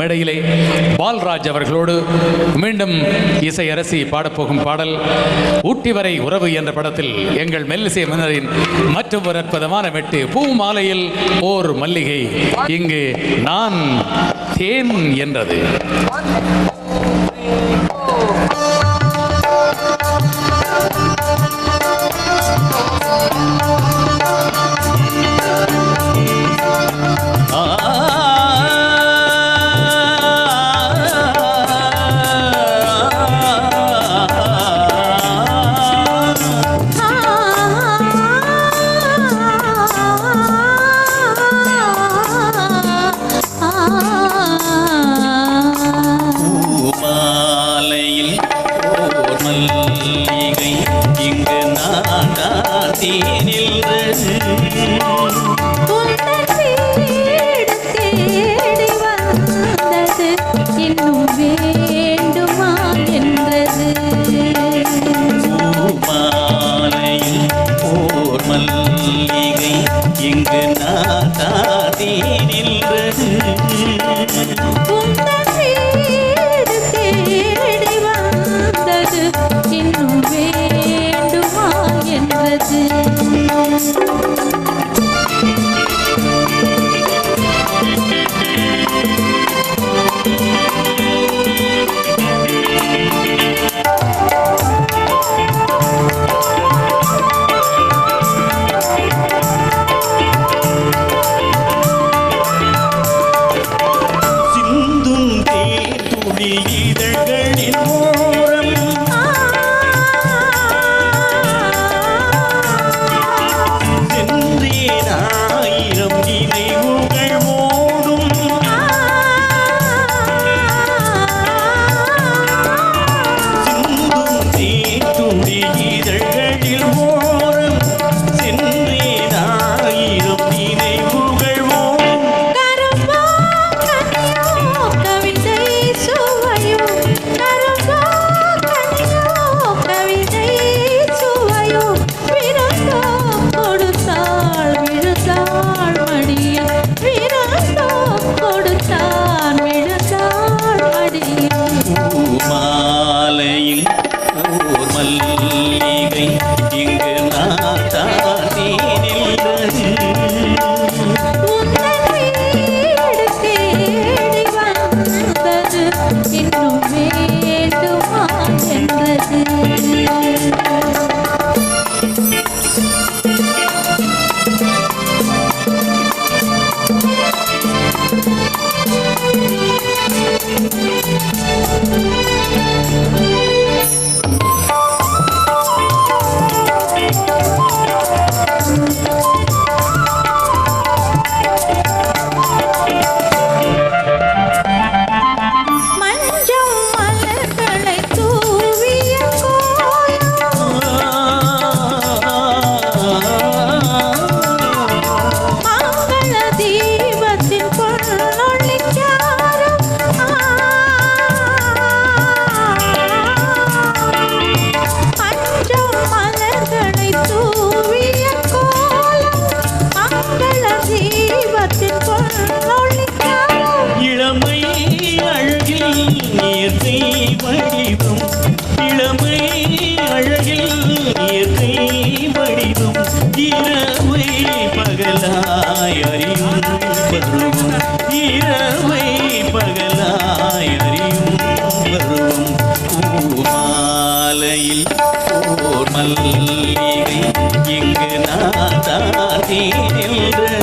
மேடையிலே பால்ராஜ் அவர்களோடு மீண்டும் இசை அரசி பாடப்போகும் பாடல் ஊட்டி வரை உறவு என்ற படத்தில் எங்கள் மெல்லிசை மன்னரின் மற்றும் ஒரு அற்புதமான வெட்டு பூ மாலையில் ஓர் மல்லிகை. இங்கு நான் தேன் என்றது. இதை இங்கு நான் நின்றது மல்லிகை இங்கு நான் Thank you. என்றது வடிவம் இளமை அழகில் இயற்கை வடிவம் இரவை பகலாய் அறியும் பருவம் இரவை பகலாய் அறியும் பருவம் பூமாலையில் ஓர் மல்லிகை இங்கு நான் தானே நின்றது